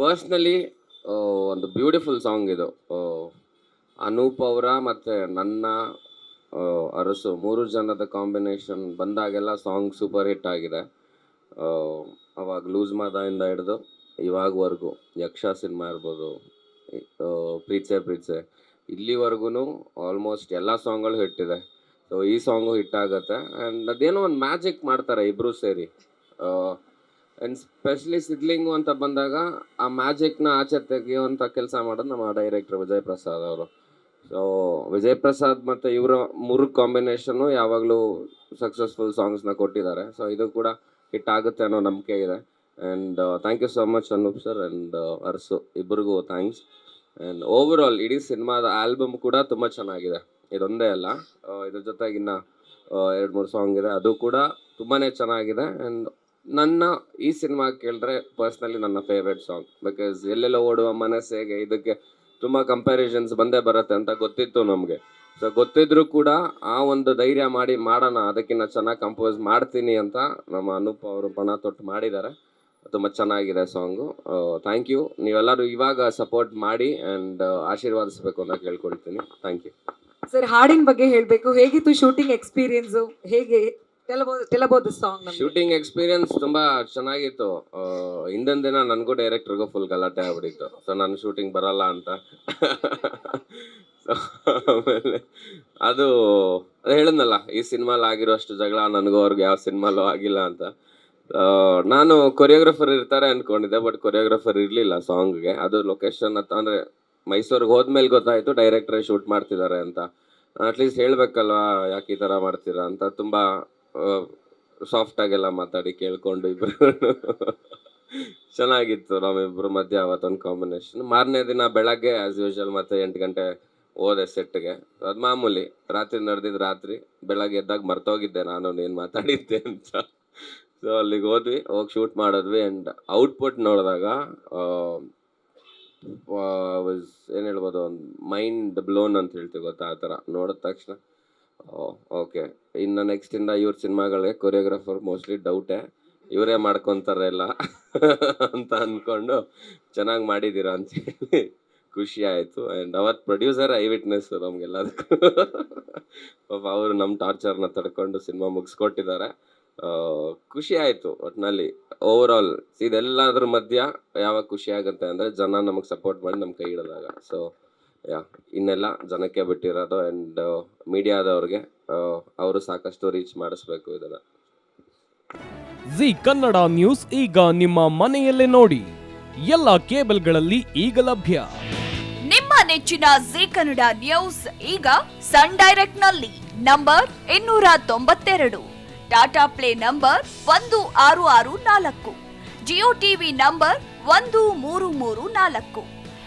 Personally ಒಂದು beautiful song ಇದು. ಅನೂಪ್ ಅವರ ಮತ್ತು ನನ್ನ ಅರಸು, ಮೂರು ಜನದ ಕಾಂಬಿನೇಷನ್ ಬಂದಾಗೆಲ್ಲ ಸಾಂಗ್ ಸೂಪರ್ ಹಿಟ್ ಆಗಿದೆ. ಅವಾಗ ಲೂಸ್ ಮಾದಾಯಿಂದ ಹಿಡಿದು ಇವಾಗವರೆಗೂ ಯಕ್ಷ ಸಿನಿಮಾ ಇರ್ಬೋದು ಪ್ರೀತ್ಸೆ ಪ್ರೀತ್ಸೆ. ಇಲ್ಲಿವರೆಗೂ ಆಲ್ಮೋಸ್ಟ್ ಎಲ್ಲ ಸಾಂಗ್ಗಳು ಹಿಟ್ಟಿದೆ ಸೊ ಈ ಸಾಂಗು ಹಿಟ್ ಆಗುತ್ತೆ. ಆ್ಯಂಡ್ ಅದೇನೋ ಒಂದು ಮ್ಯಾಜಿಕ್ ಮಾಡ್ತಾರೆ ಇಬ್ಬರೂ ಸೇರಿ. ಆ್ಯಂಡ್ ಸ್ಪೆಷಲಿ ಸಿದ್ಲಿಂಗು ಅಂತ ಬಂದಾಗ ಆ ಮ್ಯಾಜಿಕ್ನ ಆಚೆ ತೆಗೆಯುವಂಥ ಕೆಲಸ ಮಾಡೋದು ನಮ್ಮ ಡೈರೆಕ್ಟರ್ ವಿಜಯ್ ಪ್ರಸಾದ್ ಅವರು. ಸೊ ವಿಜಯ್ ಪ್ರಸಾದ್ ಮತ್ತು ಇವರ ಮೂರು ಕಾಂಬಿನೇಷನ್ನು ಯಾವಾಗಲೂ ಸಕ್ಸಸ್ಫುಲ್ ಸಾಂಗ್ಸ್ನ ಕೊಟ್ಟಿದ್ದಾರೆ. ಸೊ ಇದು ಕೂಡ ಹಿಟ್ ಆಗುತ್ತೆ ಅನ್ನೋ ನಂಬಿಕೆ ಇದೆ. And thank you so much Anoop sir and Arasu ಇಬ್ಬರಿಗೂ ಥ್ಯಾಂಕ್ಸ್ ಆ್ಯಂಡ್ ಓವರ್ ಆಲ್ ಇಡೀ ಸಿನಿಮಾದ ಆಲ್ಬಮ್ ಕೂಡ ತುಂಬ ಚೆನ್ನಾಗಿದೆ. ಇದೊಂದೇ ಅಲ್ಲ ಆ, ಇದ್ರ ಜೊತೆಗಿನ್ನ ಇನ್ನು ಎರಡು ಮೂರು ಸಾಂಗ್ ಇದೆ. ಅದು ಕೂಡ ತುಂಬಾ ಚೆನ್ನಾಗಿದೆ. ಆ್ಯಂಡ್ ನನ್ನ ಈ ಸಿನಿಮಾ ಕೇಳಿದ್ರೆ ಪರ್ಸ್ನಲಿ ನನ್ನ ಫೇವ್ರೆಟ್ ಸಾಂಗ್ ಬಿಕಾಸ್ ಎಲ್ಲೆಲ್ಲ ಓಡುವ ಮನಸ್ಸೇಗೆ ಇದಕ್ಕೆ ತುಂಬ ಕಂಪ್ಯಾರಿಸನ್ಸ್ ಬಂದೇ ಬರುತ್ತೆ ಅಂತ ಗೊತ್ತಿತ್ತು ನಮಗೆ. ಸೊ ಗೊತ್ತಿದ್ರು ಕೂಡ ಆ ಒಂದು ಧೈರ್ಯ ಮಾಡಿ ಮಾಡೋಣ ಅದಕ್ಕಿಂತ ಚೆನ್ನಾಗಿ ಕಂಪೋಸ್ ಮಾಡ್ತೀನಿ ಅಂತ ನಮ್ಮ ಅನೂಪ್ ಅವರು ಪಣ ತೊಟ್ಟು ಮಾಡಿದ್ದಾರೆ. ತುಂಬ ಚೆನ್ನಾಗಿದೆ ಸಾಂಗು ಥ್ಯಾಂಕ್ ಯು ನೀವೆಲ್ಲರೂ ಇವಾಗ ಸಪೋರ್ಟ್ ಮಾಡಿ ಆ್ಯಂಡ್ ಆಶೀರ್ವಾದಿಸ್ಬೇಕು ಅಂತ ಕೇಳ್ಕೊಳ್ತೀನಿ. ಥ್ಯಾಂಕ್ ಯು ಸರ್, ಹಾಡಿನ ಬಗ್ಗೆ ಹೇಳಬೇಕು. ಹೇಗಿತ್ತು ಶೂಟಿಂಗ್ ಎಕ್ಸ್ಪೀರಿಯನ್ಸು ಹೇಗೆ ಶೂಟಿಂಗ್ ಎಕ್ಸ್ಪೀರಿಯನ್ಸ್ ತುಂಬಾ ಚೆನ್ನಾಗಿತ್ತು. ಹಿಂದಿನ ದಿನ ನನಗೂ ಡೈರೆಕ್ಟರ್ಗೂ ಫುಲ್ ಗಲಾಟೆ ಆಗ್ಬಿಟ್ಟಿತ್ತು. ಸೊ ನಾನು ಶೂಟಿಂಗ್ ಬರಲ್ಲ ಅಂತ. ಅದು ಅದು ಹೇಳಿದ್ನಲ್ಲ, ಈ ಸಿನಿಮಾಲ್ ಆಗಿರೋಷ್ಟು ಜಗಳ ನನಗೂ ಅವ್ರಿಗೆ ಯಾವ ಸಿನಿಮಾಲೂ ಆಗಿಲ್ಲ ಅಂತ. ನಾನು ಕೊರಿಯೋಗ್ರಫರ್ ಇರ್ತಾರೆ ಅನ್ಕೊಂಡಿದ್ದೆ ಬಟ್ ಕೊರಿಯೋಗ್ರಫರ್ ಇರಲಿಲ್ಲ ಸಾಂಗ್ಗೆ ಅದು ಲೊಕೇಶನ್ ಅಂತ ಅಂದರೆ ಮೈಸೂರಿಗೆ ಹೋದ್ಮೇಲೆ ಗೊತ್ತಾಯಿತು ಡೈರೆಕ್ಟ್ರೇ ಶೂಟ್ ಮಾಡ್ತಿದ್ದಾರೆ ಅಂತ. ಅಟ್ಲೀಸ್ಟ್ ಹೇಳ್ಬೇಕಲ್ವಾ ಯಾಕೆ ಈ ಥರ ಮಾಡ್ತೀರಾ ಅಂತ. ತುಂಬ ಸಾಫ್ಟ್ ಆಗೆಲ್ಲ ಮಾತಾಡಿ ಕೇಳ್ಕೊಂಡು ಇಬ್ರು. ಚೆನ್ನಾಗಿತ್ತು ನಮ್ಮಿಬ್ರು ಮಧ್ಯೆ ಅವತ್ತೊಂದು ಕಾಂಬಿನೇಷನ್ ಮಾರನೇ ದಿನ ಬೆಳಗ್ಗೆ ಆಸ್ ಯೂಶಲ್ ಮತ್ತೆ ಎಂಟು ಗಂಟೆ ಹೋದೆ ಸೆಟ್ಗೆ ಅದು ಮಾಮೂಲಿ, ರಾತ್ರಿ ನಡೆದಿದ್ದು ರಾತ್ರಿ, ಬೆಳಗ್ಗೆ ಎದ್ದಾಗ ಮರ್ತೋಗಿದ್ದೆ ನಾನು, ನೀನು ಮಾತಾಡಿದ್ದೆ ಅಂತ. ಸೊ ಅಲ್ಲಿಗೆ ಹೋದ್ವಿ, ಹೋಗಿ ಶೂಟ್ ಮಾಡಿದ್ವಿ ಆ್ಯಂಡ್ ಔಟ್ಪುಟ್ ನೋಡಿದಾಗ ಏನು ಹೇಳ್ಬೋದು, ಒಂದು ಮೈಂಡ್ ಬ್ಲೋನ್ ಅಂತ ಹೇಳ್ತೀವಿ ಗೊತ್ತಾ, ಆ ಥರ. ನೋಡಿದ ತಕ್ಷಣ ಓಕೆ ಇನ್ನು ನೆಕ್ಸ್ಟಿಂದ ಇವ್ರ ಸಿನಿಮಾಗಳಿಗೆ ಕೊರಿಯೋಗ್ರಾಫರ್ ಮೋಸ್ಟ್ಲಿ ಡೌಟೇ ಇವರೇ ಮಾಡ್ಕೊತಾರೆ ಎಲ್ಲ ಅಂತ ಅಂದ್ಕೊಂಡು ಚೆನ್ನಾಗಿ ಮಾಡಿದ್ದೀರಾ ಅಂತೇಳಿ ಖುಷಿ ಆಯಿತು. ಆ್ಯಂಡ್ ಅವತ್ತು ಪ್ರೊಡ್ಯೂಸರ್ ಐ ವಿಟ್ನೆಸ್ ನಮಗೆಲ್ಲದಕ್ಕೂ. ಪಾಪ ಅವರು ನಮ್ಮ ಟಾರ್ಚರ್ನ ತಡ್ಕೊಂಡು ಸಿನಿಮಾ ಮುಗಿಸ್ಕೊಟ್ಟಿದ್ದಾರೆ. ಆ, ಖುಷಿ ಆಯಿತು ಒಟ್ಟಿನಲ್ಲಿ ಓವರ್ ಆಲ್ ಇದೆಲ್ಲದ್ರ ಮಧ್ಯ ಯಾವಾಗ ಖುಷಿ ಆಗುತ್ತೆ ಅಂದರೆ ಜನ ನಮಗೆ ಸಪೋರ್ಟ್ ಮಾಡಿ ನಮ್ಮ ಕೈ ಹಿಡಿದಾಗ. ಸೊ ಯಾ ಇನ್ನೆಲ್ಲ ಜನಕ್ಕೆ ಬಿಟ್ಟಿರೋದು ಆ್ಯಂಡ್ ಮೀಡಿಯಾದವ್ರಿಗೆ ಅವರು ಸಾಕಷ್ಟು ರೀಚ್ ಮಾಡಿಸ್ಬೇಕು ಇದನ್ನು. ಜಿ ಕನ್ನಡ ನ್ಯೂಸ್ ಈಗ ನಿಮ್ಮ ಮನೆಯಲ್ಲೇ ನೋಡಿ. ಎಲ್ಲ ಕೇಬಲ್ಗಳಲ್ಲಿ ಈಗ ಲಭ್ಯ. ನಿಮ್ಮ ನೆಚ್ಚಿನ ಜಿ ಕನ್ನಡ ನ್ಯೂಸ್ ಈಗ ಸನ್ ಡೈರೆಕ್ಟ್ನಲ್ಲಿ ನಂಬರ್ ಇನ್ನೂರ ತೊಂಬತ್ತೆರಡು. ಟಾಟಾ ಪ್ಲೇ ನಂಬರ್ ಒಂದು ಆರು ಆರು ನಾಲ್ಕು. ಜಿಯೋ ಟಿವಿ ನಂಬರ್ ಒಂದು ಮೂರು ಮೂರು ನಾಲ್ಕು.